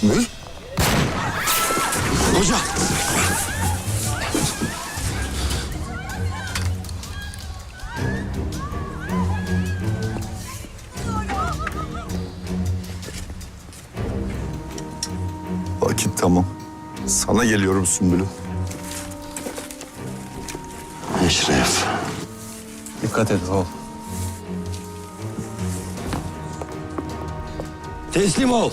Sümbül? Hoca! Vakit tamam. Sana geliyorum Sümbül'üm. Eşref. Dikkat et oğul. Teslim ol.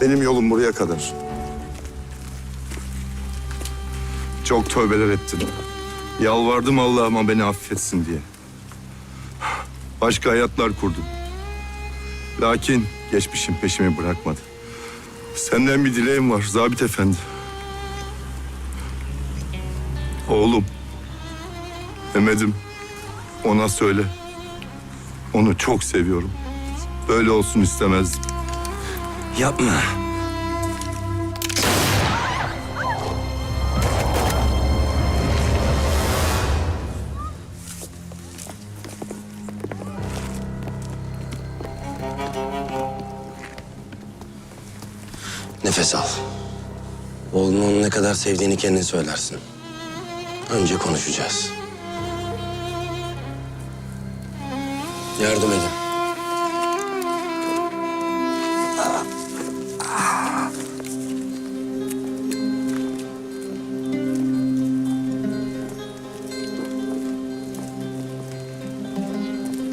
Benim yolum buraya kadar. Çok tövbeler ettim. Yalvardım Allah'ıma beni affetsin diye. Başka hayatlar kurdum. Lakin geçmişim peşimi bırakmadı. Senden bir dileğim var Zabit Efendi. Oğlum. Mehmet'im. Ona söyle. Onu çok seviyorum. Böyle olsun istemezdim. Yapma. Nefes al. Oğlunu ne kadar sevdiğini kendin söylersin. Önce konuşacağız. Yardım edin.